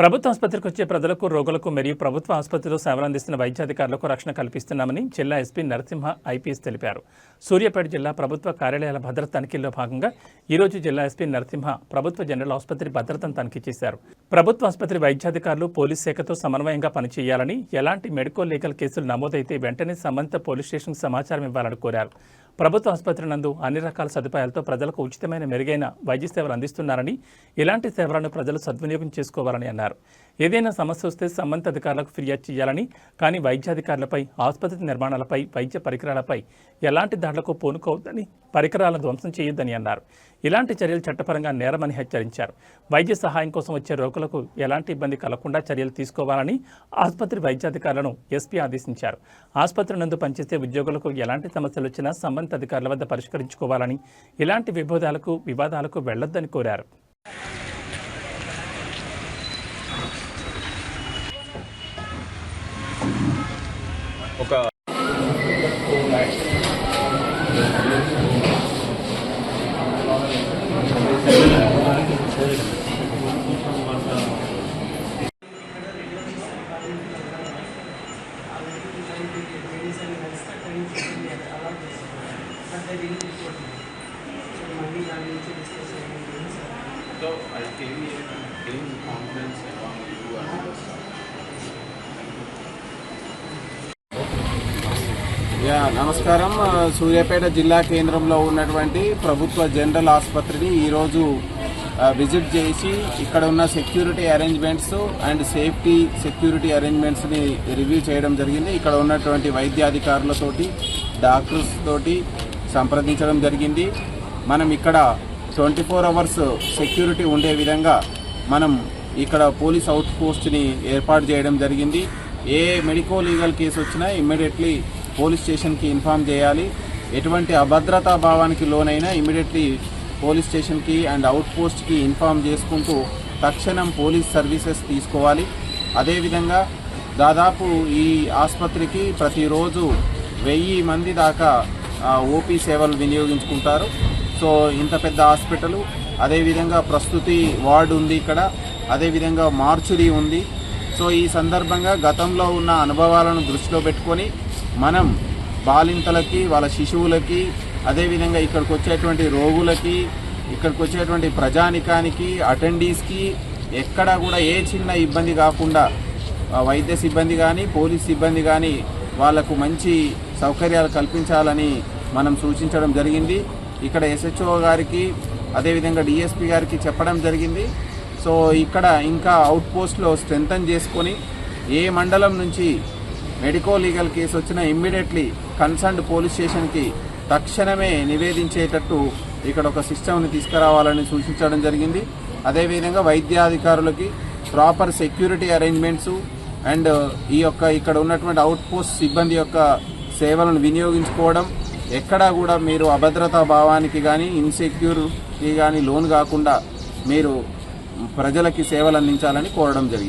ప్రభుత్వ ఆసుపత్రికి వచ్చే ప్రజలకు రోగులకు మరియు ప్రభుత్వ ఆసుపత్రిలో సేవలు అందిస్తున్న వైద్యాధికారులకు రక్షణ కల్పిస్తున్నామని జిల్లా ఎస్పీ నరసింహ ఐపీఎస్ తెలిపారు. సూర్యాపేట జిల్లా ప్రభుత్వ కార్యాలయాల భద్రత తనిఖీల్లో భాగంగా ఈరోజు జిల్లా ఎస్పీ నరసింహ ప్రభుత్వ జనరల్ ఆసుపత్రి భద్రతను తనిఖీ చేశారు. ప్రభుత్వ ఆసుపత్రి వైద్యాధికారులు పోలీస్ శాఖతో సమన్వయంగా పనిచేయాలని ఎలాంటి మెడికల్ లీగల్ కేసులు నమోదైతే వెంటనే సంబంధిత పోలీస్ స్టేషన్కు సమాచారం ఇవ్వాలని కోరారు. ప్రభుత్వ ఆసుపత్రి నందు అన్ని రకాల సదుపాయాలతో ప్రజలకు ఉచితమైన మెరుగైన వైద్య సేవలు అందిస్తున్నారని ఇలాంటి సేవలను ప్రజలు సద్వినియోగం చేసుకోవాలని అన్నారు. ఏదైనా సమస్య వస్తే సంబంధిత అధికారులకు ఫిర్యాదు చేయాలని కానీ వైద్యాధికారులపై ఆసుపత్రి నిర్మాణాలపై వైద్య పరికరాలపై ఎలాంటి దాడులకు పూనుకోవద్దని పరికరాలను ధ్వంసం చేయొద్దని అన్నారు. ఇలాంటి చర్యలు చట్టపరంగా నేరమని హెచ్చరించారు. వైద్య సహాయం కోసం వచ్చే రోగులకు ఎలాంటి ఇబ్బంది కలగకుండా చర్యలు తీసుకోవాలని ఆసుపత్రి వైద్యాధికారులను ఎస్పీ ఆదేశించారు. ఆసుపత్రి నందు పనిచేసే ఉద్యోగులకు ఎలాంటి సమస్యలు వచ్చినా సంబంధిత అధికారుల వద్ద పరిష్కరించుకోవాలని ఇలాంటి విభేదాలకు వివాదాలకు వెళ్ళొద్దని కోరారు. ఒక యా నమస్కారం. సూర్యాపేట జిల్లా కేంద్రంలో ఉన్నటువంటి ప్రభుత్వ జనరల్ ఆసుపత్రిని ఈరోజు విజిట్ చేసి ఇక్కడ ఉన్న security arrangements and safety security అరేంజ్మెంట్స్ని review చేయడం జరిగింది. ఇక్కడ ఉన్నటువంటి వైద్యాధికారులతోటి డాక్టర్స్ తోటి సంప్రదించడం జరిగింది. మనం ఇక్కడ ట్వంటీ ఫోర్ అవర్స్ సెక్యూరిటీ ఉండే విధంగా మనం ఇక్కడ పోలీస్ అవుట్ పోస్ట్ని ఏర్పాటు చేయడం జరిగింది. ఏ మెడికో లీగల్ కేసు వచ్చినా ఇమ్మీడియట్లీ పోలీస్ స్టేషన్కి ఇన్ఫామ్ చేయాలి. ఎటువంటి అభద్రతా భావానికి లోనైనా ఇమ్మీడియట్లీ పోలీస్ స్టేషన్కి అండ్ అవుట్ పోస్ట్కి ఇన్ఫామ్ చేసుకుంటూ తక్షణం పోలీస్ సర్వీసెస్ తీసుకోవాలి. అదేవిధంగా దాదాపు ఈ ఆసుపత్రికి ప్రతిరోజు వెయ్యి మంది దాకా ఓపీ సేవలు వినియోగించుకుంటారు. సో ఇంత పెద్ద హాస్పిటల్ అదేవిధంగా ప్రస్తుతి వార్డు ఉంది ఇక్కడ అదేవిధంగా మార్చురీ ఉంది. సో ఈ సందర్భంగా గతంలో ఉన్న అనుభవాలను దృష్టిలో పెట్టుకొని మనం బాలింతలకి వాళ్ళ శిశువులకి అదేవిధంగా ఇక్కడికి వచ్చేటువంటి రోగులకి ఇక్కడికి వచ్చేటువంటి ప్రజానికానికి అటెండీస్కి ఎక్కడా కూడా ఏ చిన్న ఇబ్బంది కాకుండా వైద్య సిబ్బంది కానీ పోలీస్ సిబ్బంది కానీ వాళ్ళకు మంచి సౌకర్యాలు కల్పించాలని మనం సూచించడం జరిగింది. ఇక్కడ ఎస్హెచ్ఓ గారికి అదేవిధంగా డిఎస్పి గారికి చెప్పడం జరిగింది. సో ఇక్కడ ఇంకా అవుట్ పోస్ట్లో స్ట్రెంథన్ చేసుకొని ఏ మండలం నుంచి మెడికో లీగల్ కేసు వచ్చినా ఇమ్మీడియట్లీ కన్సర్న్డ్ పోలీస్ స్టేషన్కి తక్షణమే నివేదించేటట్టు ఇక్కడ ఒక సిస్టమ్ని తీసుకురావాలని సూచించడం జరిగింది. అదేవిధంగా వైద్యాధికారులకి ప్రాపర్ సెక్యూరిటీ అరేంజ్మెంట్స్ అండ్ ఈ యొక్క ఇక్కడ ఉన్నటువంటి అవుట్ పోస్ట్ సిబ్బంది యొక్క సేవలను వినియోగించుకోవడం ఎక్కడా కూడా మీరు అభద్రతా భావానికి కానీ ఇన్సెక్యూర్కి కానీ లోన్ కాకుండా మీరు ప్రజలకి సేవలు అందించాలని కోరడం జరిగింది.